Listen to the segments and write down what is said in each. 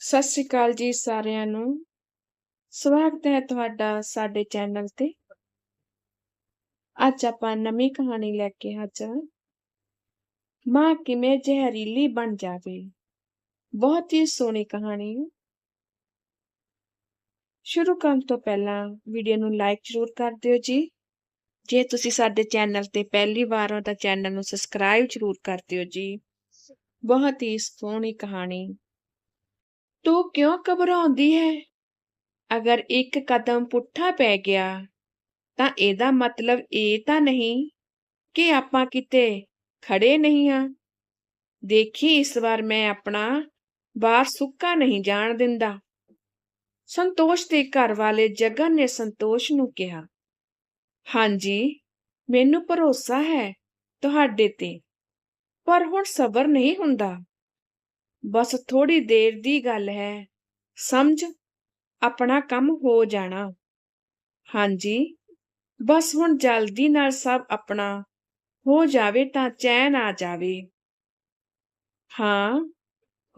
ਸਤਿ ਸ਼੍ਰੀ ਅਕਾਲ ਜੀ ਸਾਰਿਆਂ ਨੂੰ। ਸਵਾਗਤ ਹੈ ਤੁਹਾਡਾ ਸਾਡੇ ਚੈਨਲ ਤੇ। ਅੱਜ ਆਪਾਂ ਨਵੀਂ ਕਹਾਣੀ ਲੈ ਕੇ ਹਾਜ਼ਰ ਮਾਂ ਕਿਵੇਂ ਜ਼ਹਿਰੀਲੀ ਬਣ ਜਾਵੇ? ਬਹੁਤ ਹੀ ਸੋਹਣੀ ਕਹਾਣੀ ਹੈ। ਸ਼ੁਰੂ ਕਰਨ ਤੋਂ ਪਹਿਲਾਂ ਵੀਡੀਓ ਨੂੰ ਲਾਈਕ ਜ਼ਰੂਰ ਕਰ ਦਿਓ ਜੀ। ਜੇ ਤੁਸੀਂ ਸਾਡੇ ਚੈਨਲ ਤੇ ਪਹਿਲੀ ਵਾਰ ਹੋ ਤਾਂ ਚੈਨਲ ਨੂੰ ਸਬਸਕ੍ਰਾਈਬ ਜ਼ਰੂਰ ਕਰ ਦਿਓ ਜੀ। ਬਹੁਤ ਹੀ ਸੋਹਣੀ ਕਹਾਣੀ। ਤੂੰ ਕਿਉਂ ਘਬਰਾਉਂਦੀ ਹੈ? ਅਗਰ ਇੱਕ ਕਦਮ ਪੁੱਠਾ ਪੈ ਗਿਆ, ਤਾਂ ਇਹਦਾ ਮਤਲਬ ਇਹ ਤਾਂ ਨਹੀਂ ਕਿ ਆਪਾਂ ਕਿਤੇ ਖੜੇ ਨਹੀਂ ਹਾਂ ਦੇਖੀ, ਇਸ ਵਾਰ ਮੈਂ ਆਪਣਾ ਬਾਹਰ ਸੁੱਕਾ ਨਹੀਂ ਜਾਣ ਦਿੰਦਾ। ਸੰਤੋਸ਼ ਦੇ ਘਰ ਵਾਲੇ ਜਗਨ ਨੇ ਸੰਤੋਸ਼ ਨੂੰ ਕਿਹਾ, ਹਾਂਜੀ, ਮੈਨੂੰ ਭਰੋਸਾ ਹੈ ਤੁਹਾਡੇ ਤੇ, ਪਰ ਹੁਣ ਸਬਰ ਨਹੀਂ ਹੁੰਦਾ। ਬਸ ਥੋੜੀ ਦੇਰ ਦੀ ਗੱਲ ਹੈ। ਸਮਝ? ਆਪਣਾ ਕੰਮ ਹੋ ਜਾਣਾ। ਹਾਂਜੀ। ਬਸ ਹੁਣ ਜਲਦੀ ਨਾਲ ਸਭ ਆਪਣਾ ਹੋ ਜਾਵੇ ਤਾਂ ਚੈਨ ਆ ਜਾਵੇ। ਹਾਂ,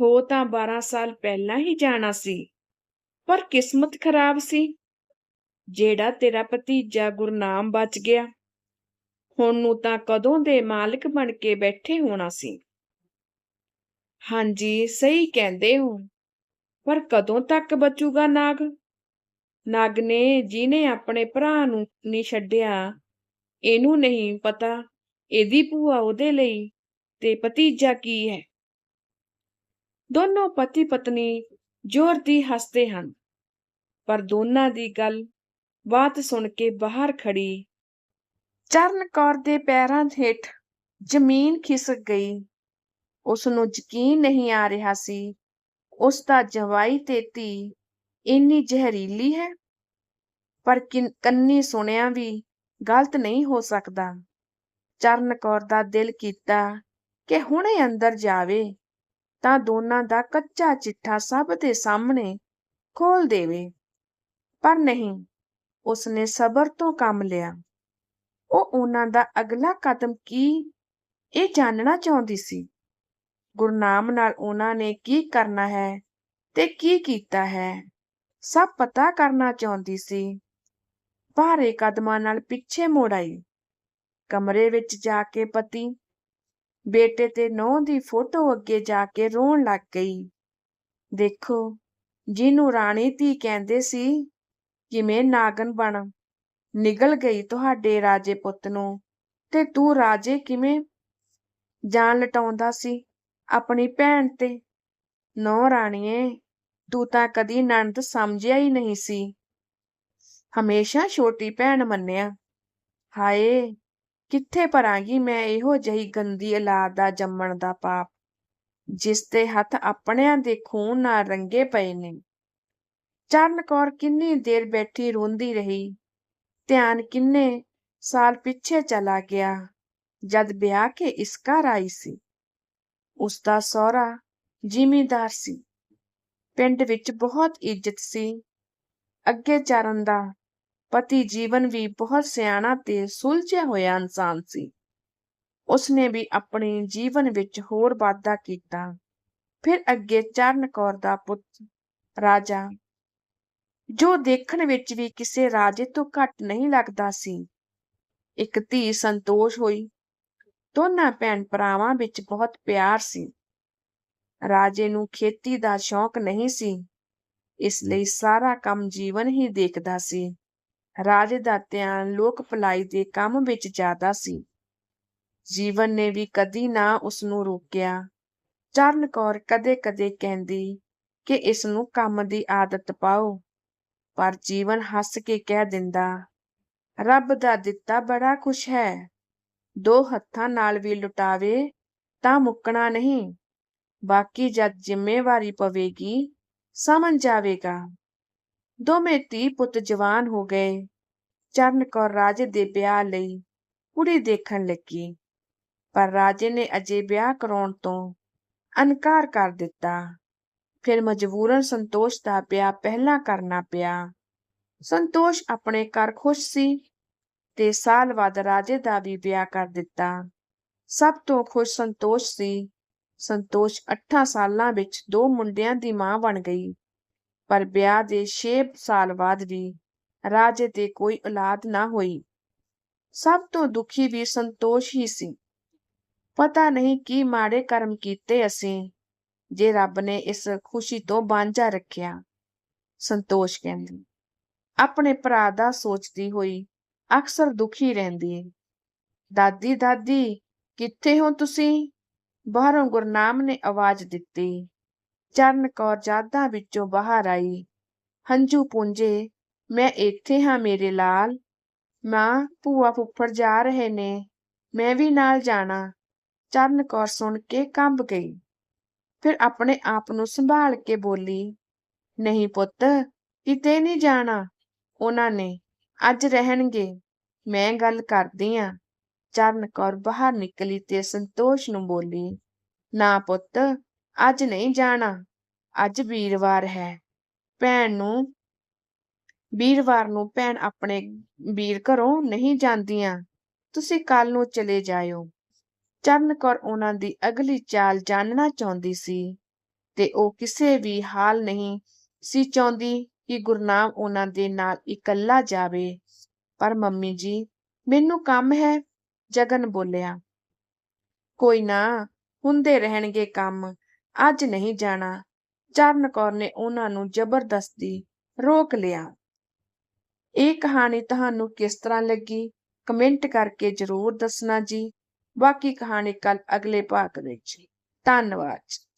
ਹੋ ਤਾਂ 12 ਸਾਲ ਪਹਿਲਾਂ ਹੀ ਜਾਣਾ ਸੀ। ਪਰ ਕਿਸਮਤ ਖਰਾਬ ਸੀ। ਜਿਹੜਾ ਤੇਰਾ ਭਤੀਜਾ ਗੁਰਨਾਮ ਬਚ ਗਿਆ। ਹੁਣ ਨੂੰ ਤਾਂ ਕਦੋਂ ਦੇ ਮਾਲਕ ਬਣ ਕੇ ਬੈਠੇ ਹੋਣਾ ਸੀ। ਹਾਂਜੀ, ਸਹੀ ਕਹਿੰਦੇ ਹੋ। ਪਰ ਕਦੋਂ ਤੱਕ ਬਚੂਗਾ ਨਾਗ? ਨਾਗ ਨੇ ਜਿਹਨੇ ਆਪਣੇ ਭਰਾ ਨੂੰ ਨਹੀਂ ਛੱਡਿਆ, ਇਹਨੂੰ ਨਹੀਂ ਪਤਾ ਇਹਦੀ ਭੂਆ ਉਹਦੇ ਲਈ ਤੇ ਭਤੀਜਾ ਕੀ ਹੈ। ਦੋਨੋਂ ਪਤੀ ਪਤਨੀ ਜ਼ੋਰ ਦੀ ਹੱਸਦੇ ਹਨ, ਪਰ ਦੋਨਾਂ ਦੀ ਗੱਲ, ਬਾਤ ਸੁਣ ਕੇ ਬਾਹਰ ਖੜੀ ਚਰਨ ਕੌਰ ਦੇ ਪੈਰਾਂ ਹੇਠ ਜ਼ਮੀਨ ਖਿਸਕ ਗਈ। ਉਸ ਨੂੰ ਯਕੀਨ ਨਹੀਂ ਆ ਰਿਹਾ ਸੀ, ਉਸ ਦਾ ਜਵਾਈ ਤੇ ਧੀ ਇੰਨੀ ਜ਼ਹਿਰੀਲੀ ਹੈ? ਪਰ ਕੰਨੀ ਸੁਣਿਆ ਵੀ ਗਲਤ ਨਹੀਂ ਹੋ ਸਕਦਾ। ਚਰਨ ਕੌਰ ਦਾ ਦਿਲ ਕੀਤਾ ਕਿ ਹੁਣੇ ਅੰਦਰ ਜਾਵੇ, ਤਾਂ ਦੋਨਾਂ ਦਾ ਕੱਚਾ ਚਿੱਠਾ ਸਭ ਦੇ ਸਾਹਮਣੇ ਖੋਲ ਦੇਵੇ। ਪਰ ਨਹੀਂ ਉਸਨੇ ਸਬਰ ਤੋਂ ਕੰਮ ਲਿਆ। ਉਹ ਉਹਨਾਂ ਦਾ ਅਗਲਾ ਕਦਮ ਕੀ, ਇਹ ਜਾਣਨਾ ਚਾਹੁੰਦੀ ਸੀ। ਗੁਰਨਾਮ ਨਾਲ ਉਹਨਾਂ ਨੇ ਕੀ ਕਰਨਾ ਹੈ ਤੇ ਕੀ ਕੀਤਾ ਹੈ? ਸਭ ਪਤਾ ਕਰਨਾ ਚਾਹੁੰਦੀ ਸੀ। ਭਾਰੇ ਕਦਮਾਂ ਨਾਲ ਪਿੱਛੇ ਮੁੜ ਆਈ। ਕਮਰੇ ਵਿੱਚ ਜਾ ਕੇ ਪਤੀ, ਬੇਟੇ ਤੇ ਨੌਂ ਦੀ ਫੋਟੋ ਅੱਗੇ ਜਾ ਕੇ ਰੋਣ ਲੱਗ ਗਈ। ਦੇਖੋ, ਜਿਹਨੂੰ ਰਾਣੀ ਧੀ ਕਹਿੰਦੇ ਸੀ, ਕਿਵੇਂ ਨਾਗਨ ਬਣ, ਨਿਗਲ ਗਈ ਤੁਹਾਡੇ ਰਾਜੇ ਪੁੱਤ ਨੂੰ ਤੇ ਤੂੰ ਰਾਜੇ ਕਿਵੇਂ? ਜਾਨ ਲਟਾਉਂਦਾ ਸੀ। ਆਪਣੀ ਭੈਣ ਤੇ। ਨੌ ਰਾਣੀਏ, ਤੂੰ ਤਾਂ ਕਦੀ ਨਣਦ ਸਮਝਿਆ ਹੀ ਨਹੀਂ ਸੀ। ਹਮੇਸ਼ਾ ਛੋਟੀ ਭੈਣ ਮੰਨਿਆ। ਹਾਏ, ਕਿੱਥੇ ਭਰਾਂਗੀ ਮੈਂ ਇਹੋ ਜਿਹੀ ਗੰਦੀ ਔਲਾਦ ਦਾ ਜੰਮਣ ਦਾ ਪਾਪ, ਜਿਸ ਦੇ ਹੱਥ ਆਪਣਿਆਂ ਦੇ ਖੂਨ ਨਾਲ ਰੰਗੇ ਪਏ ਨੇ। ਚਰਨ ਕੌਰ ਕਿੰਨੀ ਦੇਰ ਬੈਠੀ ਰੋਂਦੀ ਰਹੀ। ਧਿਆਨ ਕਿੰਨੇ ਸਾਲ ਪਿੱਛੇ ਚਲਾ ਗਿਆ, ਜਦ ਵਿਆਹ ਕੇ ਇਸ ਘਰ ਆਈ ਸੀ। ਉਸ ਦਾ ਸਹੁਰਾ ਜ਼ਿਮੀਂਦਾਰ ਸੀ। ਪਿੰਡ ਵਿੱਚ ਬਹੁਤ ਇੱਜ਼ਤ ਸੀ। ਅੱਗੇ ਚਰਨ ਦਾ ਪਤੀ ਜੀਵਨ ਵੀ ਬਹੁਤ ਸਿਆਣਾ ਤੇ ਸੁਲਝਿਆ ਹੋਇਆ ਇਨਸਾਨ ਸੀ। ਉਸਨੇ ਵੀ ਆਪਣੇ ਜੀਵਨ ਵਿੱਚ ਹੋਰ ਵਾਧਾ ਕੀਤਾ। ਫਿਰ ਅੱਗੇ ਚਰਨ ਕੌਰ ਦਾ ਪੁੱਤ ਰਾਜਾ, ਜੋ ਦੇਖਣ ਵਿੱਚ ਵੀ ਕਿਸੇ ਰਾਜੇ ਤੋਂ ਘੱਟ ਨਹੀਂ ਲੱਗਦਾ ਸੀ। ਇੱਕ ਧੀ ਸੰਤੋਸ਼ ਹੋਈ। ਦੋਨਾਂ ਭੈਣ ਭਰਾਵਾਂ ਵਿੱਚ ਬਹੁਤ ਪਿਆਰ ਸੀ। ਰਾਜੇ ਨੂੰ ਖੇਤੀ ਦਾ ਸ਼ੌਕ ਨਹੀਂ ਸੀ। ਇਸ ਲਈ ਸਾਰਾ ਕੰਮ ਜੀਵਨ ਹੀ ਦੇਖਦਾ ਸੀ। ਰਾਜੇ ਦਾ ਧਿਆਨ ਲੋਕ ਭਲਾਈ ਦੇ ਕੰਮ ਵਿੱਚ ਜ਼ਿਆਦਾ ਸੀ। ਜੀਵਨ ਨੇ ਵੀ ਕਦੀ ਨਾ ਉਸ ਨੂੰ ਰੋਕਿਆ। ਚਰਨ ਕੌਰ ਕਦੇ-ਕਦੇ ਕਹਿੰਦੀ ਕਿ ਇਸ ਨੂੰ ਕੰਮ ਦੀ ਆਦਤ ਪਾਓ ਪਰ ਜੀਵਨ ਹੱਸ ਕੇ ਕਹਿ ਦਿੰਦਾ ਰੱਬ ਦਾ ਦਿੱਤਾ ਬੜਾ ਖੁਸ਼ ਹੈ। ਦੋ ਹੱਥਾਂ ਨਾਲ ਵੀ ਲੁਟਾਵੇ ਤਾਂ ਮੁੱਕਣਾ ਨਹੀਂ। ਬਾਕੀ ਜਦ ਜ਼ਿੰਮੇਵਾਰੀ ਪਵੇਗੀ, ਸਮਝ ਜਾਵੇਗਾ। ਦੋਵੇਂ ਧੀ ਪੁੱਤ ਜਵਾਨ ਹੋ ਗਏ। ਚਰਨ ਕੌਰ ਰਾਜੇ ਦੇ ਵਿਆਹ ਲਈ ਕੁੜੀ ਦੇਖਣ ਲੱਗੀ। ਪਰ ਰਾਜੇ ਨੇ ਅਜੇ ਵਿਆਹ ਕਰਾਉਣ ਤੋਂ ਅਨਕਾਰ ਕਰ ਦਿੱਤਾ। ਫਿਰ ਮਜਬੂਰਨ ਸੰਤੋਸ਼ ਦਾ ਵਿਆਹ ਪਹਿਲਾਂ ਕਰਨਾ ਪਿਆ। ਸੰਤੋਸ਼ ਆਪਣੇ ਘਰ ਖੁਸ਼ ਸੀ। ਤੇ ਸਾਲ ਬਾਅਦ ਰਾਜੇ ਦਾ ਵੀ ਵਿਆਹ ਕਰ ਦਿੱਤਾ। ਸਭ ਤੋਂ ਖੁਸ਼ ਸੰਤੋਸ਼ ਸੀ। ਸੰਤੋਸ਼ 8 ਸਾਲਾਂ ਵਿੱਚ ਦੋ ਮੁੰਡਿਆਂ ਦੀ ਮਾਂ ਬਣ ਗਈ। ਪਰ ਵਿਆਹ ਦੇ 6 ਸਾਲ ਬਾਅਦ ਵੀ ਰਾਜੇ ਤੇ ਕੋਈ ਔਲਾਦ ਨਾ ਹੋਈ। ਸਭ ਤੋਂ ਦੁਖੀ ਵੀ ਸੰਤੋਸ਼ ਹੀ ਸੀ। ਪਤਾ ਨਹੀਂ ਕੀ ਮਾੜੇ ਕਰਮ ਕੀਤੇ ਅਸੀਂ, ਜੇ ਰੱਬ ਨੇ ਇਸ ਖੁਸ਼ੀ ਤੋਂ ਵਾਂਝਾ ਰੱਖਿਆ, ਸੰਤੋਸ਼ ਕਹਿੰਦੀ। ਆਪਣੇ ਭਰਾ ਦਾ ਸੋਚਦੀ ਹੋਈ ਅਕਸਰ ਦੁਖੀ ਰਹਿੰਦੀ ਦਾਦੀ ਦਾਦੀ, ਕਿੱਥੇ ਹੋ ਤੁਸੀਂ? ਬਾਹਰੋਂ ਗੁਰਨਾਮ ਨੇ ਆਵਾਜ਼ ਦਿੱਤੀ। ਚਰਨ ਕੌਰ ਜਾਦਾਂ ਵਿੱਚੋਂ ਬਾਹਰ ਆਈ। ਹੰਝੂ ਪੁੰਝੇ ਮੈਂ ਇੱਥੇ ਹਾਂ ਮੇਰੇ ਲਾਲ। ਮਾਂ, ਭੂਆ ਫੁੱਫੜ ਜਾ ਰਹੇ ਨੇ, ਮੈਂ ਵੀ ਨਾਲ ਜਾਣਾ। ਚਰਨ ਕੌਰ ਸੁਣ ਕੇ ਕੰਬ ਗਈ। ਫਿਰ ਆਪਣੇ ਆਪ ਨੂੰ ਸੰਭਾਲ ਕੇ ਬੋਲੀ, ਨਹੀਂ ਪੁੱਤ, ਕਿਤੇ ਨਹੀਂ ਜਾਣਾ। ਉਹਨਾਂ ਨੇ ਅੱਜ ਰਹਿਣਗੇ। ਮੈਂ ਗੱਲ ਕਰਦੀ ਆ। ਚਰਨ ਕੌਰ ਬਾਹਰ ਨਿਕਲੀ ਤੇ ਸੰਤੋਸ਼ ਨੂੰ ਬੋਲੀ, ਨਾ ਪੁੱਤ, ਅੱਜ ਨਹੀਂ ਜਾਣਾ। ਅੱਜ ਵੀਰਵਾਰ ਹੈ। ਭੈਣ ਨੂੰ, ਵੀਰਵਾਰ ਨੂੰ ਭੈਣ ਆਪਣੇ ਵੀਰ ਘਰੋਂ ਨਹੀਂ ਜਾਂਦੀਆਂ। ਤੁਸੀਂ ਕੱਲ ਨੂੰ ਚਲੇ ਜਾਇਓ। ਚਰਨ ਕੌਰ ਉਹਨਾਂ ਦੀ ਅਗਲੀ ਚਾਲ ਜਾਣਨਾ ਚਾਹੁੰਦੀ ਸੀ ਤੇ ਉਹ ਕਿਸੇ ਵੀ ਹਾਲ ਨਹੀਂ ਸੀ ਚਾਹੁੰਦੀ। ਕਿ ਗੁਰਨਾਮ ਉਹਨਾਂ ਦੇ ਨਾਲ ਇਕੱਲਾ ਜਾਵੇ। ਪਰ ਮੰਮੀ ਜੀ, ਮੈਨੂੰ ਕੰਮ ਹੈ, ਜਗਨ ਬੋਲਿਆ। ਕੋਈ ਨਾ, ਹੁੰਦੇ ਰਹਿਣਗੇ ਕੰਮ, ਅੱਜ ਨਹੀਂ ਜਾਣਾ। ਚਰਨ ਕੌਰ ਨੇ ਉਹਨਾਂ ਨੂੰ ਜ਼ਬਰਦਸਤੀ ਰੋਕ ਲਿਆ। ਇਹ ਕਹਾਣੀ ਤੁਹਾਨੂੰ ਕਿਸ ਤਰ੍ਹਾਂ ਲੱਗੀ? ਕਮੈਂਟ ਕਰਕੇ ਜਰੂਰ ਦੱਸਣਾ ਜੀ। ਬਾਕੀ ਕਹਾਣੀ ਕੱਲ ਅਗਲੇ ਭਾਗ ਵਿੱਚ। ਧੰਨਵਾਦ